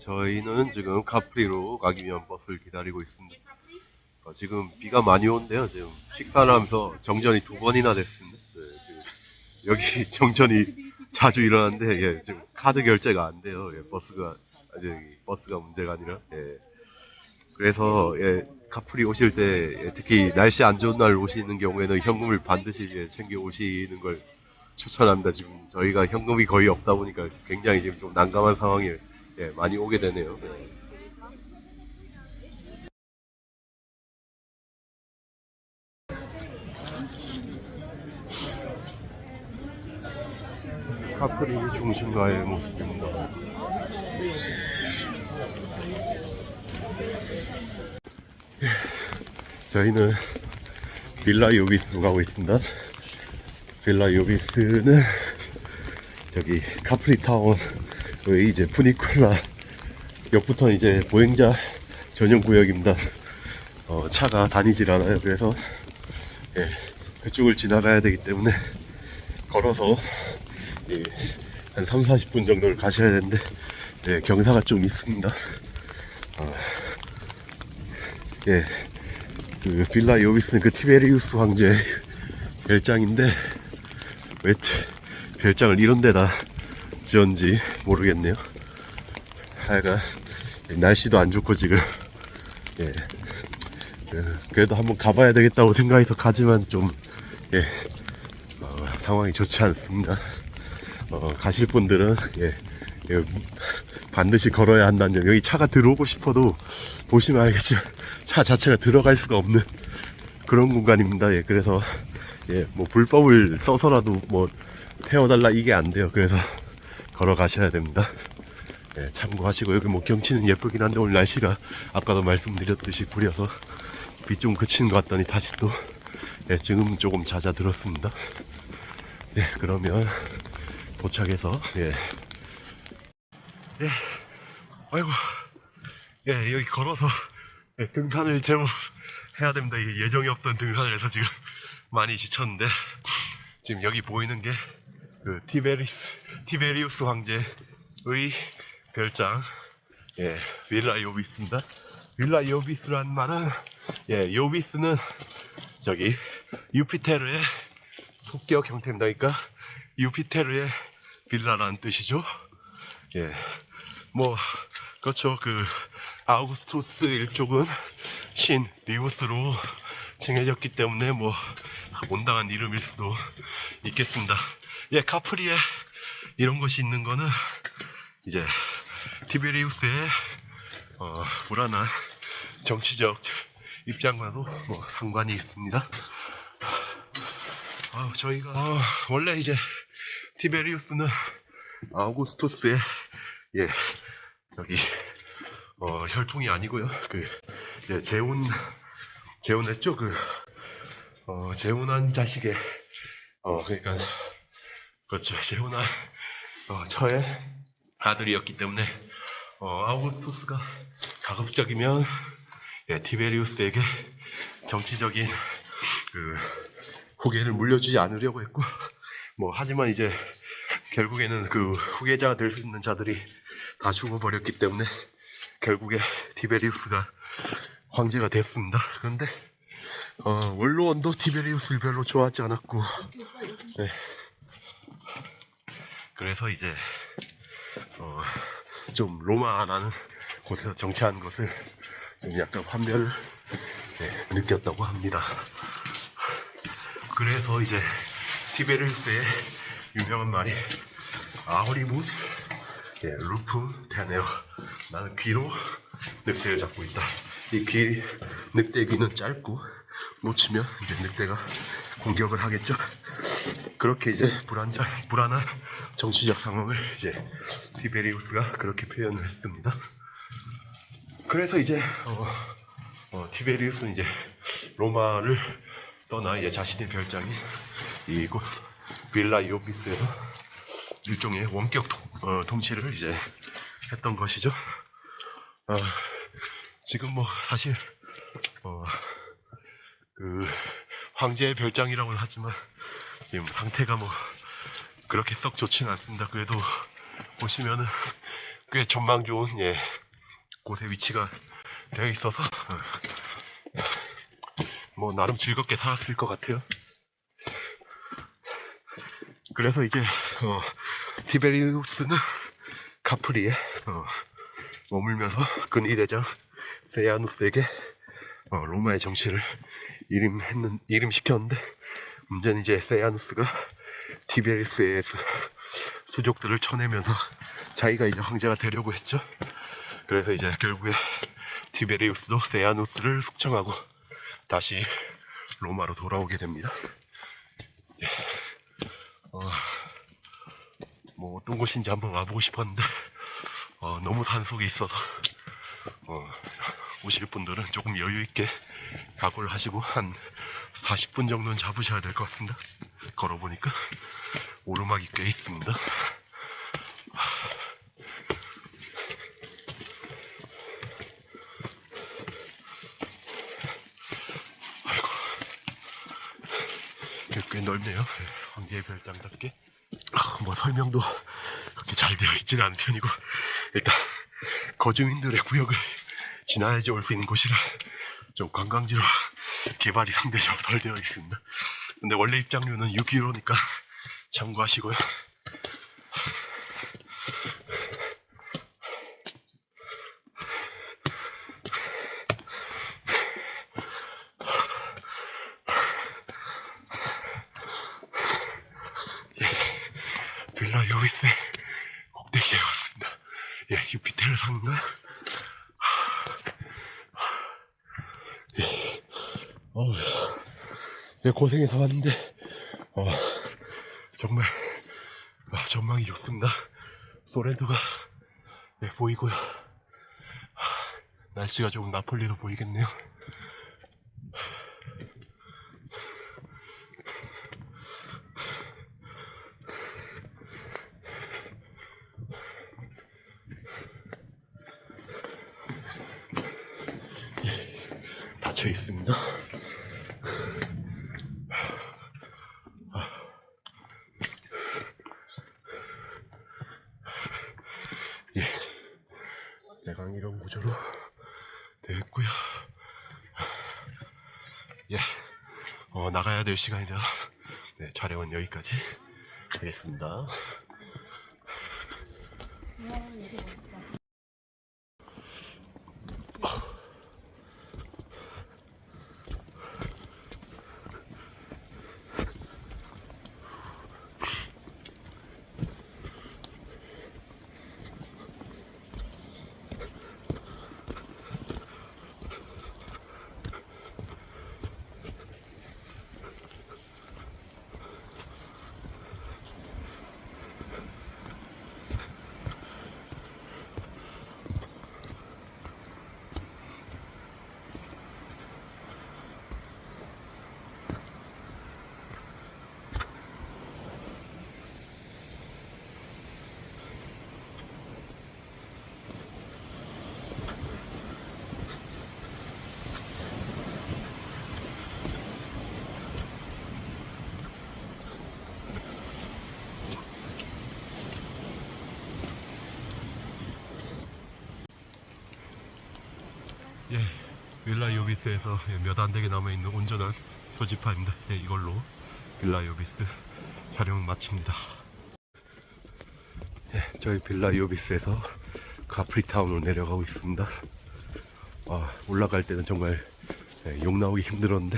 저희는 지금 카프리로 가기 위한 버스를 기다리고 있습니다. 어, 지금 비가 많이 오는데요. 지금 식사를 하면서 정전이 두 번이나 됐습니다. 네, 지금 여기 정전이 자주 일어나는데 예, 지금 카드 결제가 안 돼요. 예, 버스가 아, 저기 버스가 문제가 아니라. 예. 그래서 예, 카프리 오실 때 예, 특히 날씨 안 좋은 날 오시는 경우에는 현금을 반드시 예, 챙겨 오시는 걸 추천합니다. 지금 저희가 현금이 거의 없다 보니까 굉장히 지금 좀 난감한 상황에 예, 많이 오게 되네요. 예. 카프리 중심가의 모습입니다. 예, 저희는 빌라 요비스로 가고 있습니다. 빌라 요비스는 저기 카프리 타운 의 이제 푸니쿨라 역부터는 이제 보행자 전용 구역입니다. 어, 차가 다니질 않아요. 그래서 예, 그쪽을 지나가야 되기 때문에 걸어서 예, 한 3, 40분 정도를 가셔야 되는데 예, 경사가 좀 있습니다. 어, 예, 그 빌라 요비스는 그 티베리우스 황제 별장인데 왜 티- 별장을 이런 데다 지었는지 모르겠네요. 하여간 날씨도 안 좋고 지금 예, 그, 그래도 한번 가봐야 되겠다고 생각해서 가지만 좀 예, 어, 상황이 좋지 않습니다. 어, 가실 분들은 예, 예, 반드시 걸어야 한다는 점. 여기 차가 들어오고 싶어도 보시면 알겠지만 차 자체가 들어갈 수가 없는 그런 공간입니다. 예, 그래서 예, 뭐 불법을 써서라도 뭐 태워달라 이게 안 돼요. 그래서 걸어가셔야 됩니다. 예, 참고하시고 여기 뭐 경치는 예쁘긴 한데 오늘 날씨가 아까도 말씀드렸듯이 구려서 비 좀 그치는 것 같더니 다시 또 예, 지금 조금 잦아들었습니다. 예, 그러면 도착해서 예. 예. 아이고. 예, 여기 걸어서 예, 등산을 제법 해야 됩니다. 예정이 없던 등산을 해서 지금 많이 지쳤는데 지금 여기 보이는 게 그 티베리스 티베리우스 황제의 별장 예, 빌라 요비스입니다. 빌라 요비스란 말은 예, 요비스는 저기 유피테르의 속격 형태입니다. 그러니까 유피테르의 빌라라는 뜻이죠. 예, 뭐 그렇죠. 그 아우구스투스 일족은 신 리우스로 칭해졌기 때문에 뭐 온당한 이름일 수도 있겠습니다. 예, 카프리에 이런 것이 있는 거는 이제 티베리우스의 어, 불안한 정치적 입장과도 뭐 상관이 있습니다. 아, 저희가 어, 원래 이제 티베리우스는 아우구스투스의 예 여기 어, 혈통이 아니고요. 그 이제 재혼 재혼했죠. 그 어, 재혼한 자식의 어 그러니까 그렇죠. 재혼한 어, 처의 아들이었기 때문에 어, 아우구스투스가 가급적이면 예, 티베리우스에게 정치적인 그 후계를 물려주지 않으려고 했고 뭐 하지만 이제 결국에는 그 후계자가 될 수 있는 자들이 다 죽어버렸기 때문에 결국에 티베리우스가 황제가 됐습니다. 그런데 어, 원로원도 티베리우스를 별로 좋아하지 않았고 네. 그래서 이제 어, 좀 로마라는 곳에서 정치하는 것을 좀 약간 환멸을 네, 느꼈다고 합니다. 그래서 이제 티베리우스의 유명한 말이 아우리무스 예, 루프 테네어 나는 귀로 늑대를 잡고 있다. 이 귀 늑대 귀는 짧고 놓치면 이제 늑대가 공격을 하겠죠. 그렇게 이제 불안자 불안한 정치적 상황을 이제 티베리우스가 그렇게 표현을 했습니다. 그래서 이제 어, 어, 티베리우스는 이제 로마를 떠나 이제 자신의 별장인 이곳 빌라 이오피스에서 일종의 원격 통, 어, 통치를 이제 했던 것이죠. 어, 지금 뭐 사실 어, 그 황제의 별장이라고는 하지만 지금 상태가 뭐 그렇게 썩 좋지는 않습니다. 그래도 보시면은 꽤 전망 좋은 예 곳에 위치가 되어 있어서 어, 뭐 나름 즐겁게 살았을 것 같아요. 그래서 이제 어, 티베리우스는 카프리에 어, 머물면서 근위 대장 세야누스에게 어, 로마의 정치를 이름했는 이름시켰는데 문제는 이제 세야누스가 티베리스의 수, 수족들을 쳐내면서 자기가 이제 황제가 되려고 했죠. 그래서 이제 결국에 티베리우스도 세야누스를 숙청하고 다시 로마로 돌아오게 됩니다. 예. 어, 뭐 어떤 곳인지 한번 와보고 싶었는데 어, 너무 산속에 있어서 어, 오실 분들은 조금 여유 있게 각오를 하시고 한 40분 정도는 잡으셔야 될 것 같습니다. 걸어보니까 오르막이 꽤 있습니다. 아이고, 꽤 넓네요. 황제의 별장답게. 아, 뭐 설명도 그렇게 잘 되어 있지는 않은 편이고 일단 거주민들의 구역을 지나야지 올 수 있는 곳이라 좀 관광지로 개발이 상대적으로 덜 되어 있습니다. 근데 원래 입장료는 6유로니까 참고하시고요. 빌라 요비스의 꼭대기에 왔습니다. 예, 유피테르 상가. 예, 예, 고생해서 왔는데, 어, 정말, 아, 전망이 좋습니다. 소렌토가, 예, 보이고요. 아, 날씨가 조금 나폴리도 보이겠네요. 닫혀 있습니다. 예, 되어 있고요. 예, 어, 나가야 될 시간이라 네, 촬영은 여기까지 하겠습니다. 예, 빌라 요비스에서 몇 안 되게 남아 있는 온전한 표지판입니다. 예, 이걸로 빌라 요비스 촬영 마칩니다. 예, 저희 빌라 요비스에서 카프리타운으로 내려가고 있습니다. 아, 올라갈 때는 정말 예, 욕 나오기 힘들었는데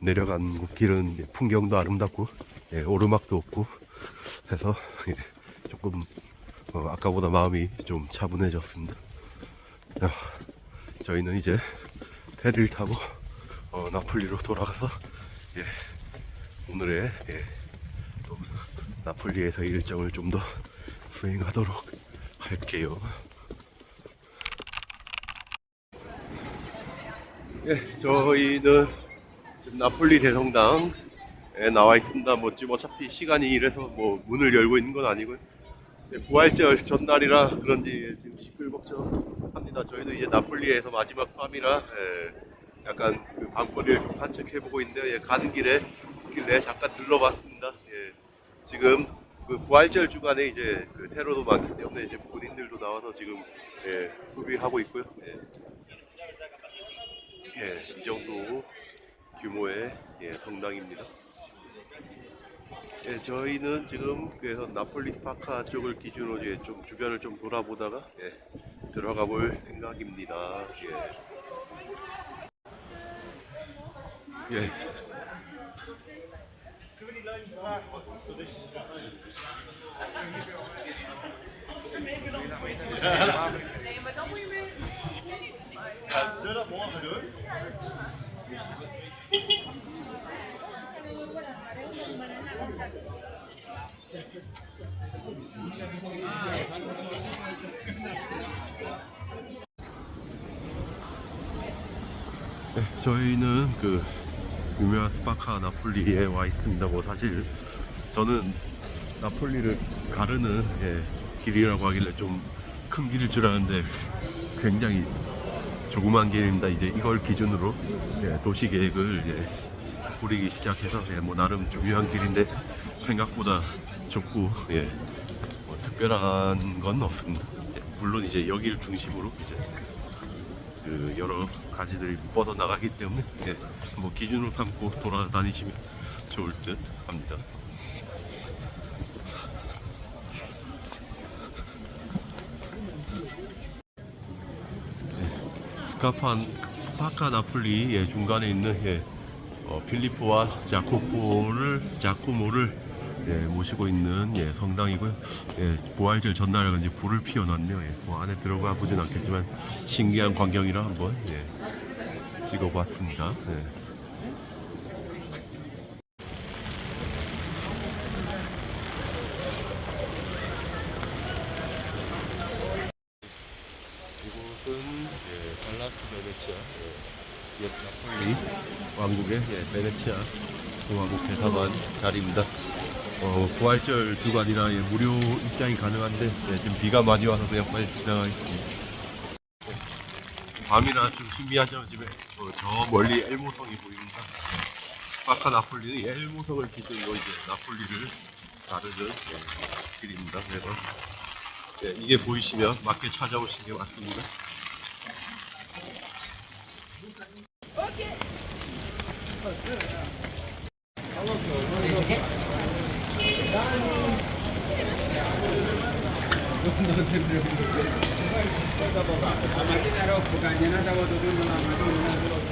내려간 길은 풍경도 아름답고 예, 오르막도 없고 해서 예, 조금 어, 아까보다 마음이 좀 차분해졌습니다. 아, 저희는 이제 페리를 타고 어, 나폴리로 돌아가서 예, 오늘의 예, 또 나폴리에서 일정을 좀 더 수행하도록 할게요. 예, 저희는 나폴리 대성당에 나와 있습니다. 뭐 지금 어차피 시간이 이래서 뭐 문을 열고 있는 건 아니고요. 네, 부활절 전날이라 그런지 지금 시끌벅적합니다. 저희도 이제 나폴리에서 마지막 밤이라 예, 약간 그 밤거리를 좀 산책해보고 있는데 요 예, 가는 길에 길에 잠깐 들러봤습니다. 예, 지금 그 부활절 주간에 이제 그 테러도 많기 때문에 이제 군인들도 나와서 지금 예, 수비하고 있고요. 예. 예, 이 정도 규모의 예, 성당입니다. 예, 저희는 지금 그래서 나폴리 스파카 쪽을 기준으로 이제 좀 주변을 좀 돌아보다가 예, 들어가 볼 생각입니다. 예. 예. 저희는 그 유명한 스파카 나폴리에 와 있습니다. 뭐 사실 저는 나폴리를 가르는 예, 길이라고 하길래 좀 큰 길일 줄 알았는데 굉장히 조그만 길입니다. 이제 이걸 기준으로 예, 도시 계획을 예, 꾸리기 시작해서 예, 뭐 나름 중요한 길인데 생각보다 좁고 예, 뭐 특별한 건 없습니다. 예, 물론 이제 여기를 중심으로 이제 그 여러 가지들이 뻗어 나가기 때문에 예, 뭐 기준으로 삼고 돌아다니시면 좋을 듯 합니다. 예, 스카판 스파카 나폴리의 중간에 있는 예, 어, 필리포와 자코포를 자코모를 예, 모시고 있는 예, 성당이고요. 예, 부활절 전날 이제 불을 피워놨네요. 예, 뭐 안에 들어가 보진 않겠지만 신기한 광경이라 한번 예, 찍어봤습니다. 예. 이곳은 예, 베네치아 예, 옛 나폴리 왕국의 예, 베네치아 공화국 대사관 자리입니다. 어, 부활절 주간이라 예, 무료 입장이 가능한데 예, 지금 비가 많이 와서 그냥 빨리 지나가겠습니다. 밤이라 좀 신비하죠. 집에 어, 저 멀리 엘모성이 보입니다. 파카 나폴리는 엘모성을 기준으로 이제 나폴리를 가르는 예, 길입니다. 그래서 예, 이게 보이시면 맞게 찾아오신 게 맞습니다. Jenazah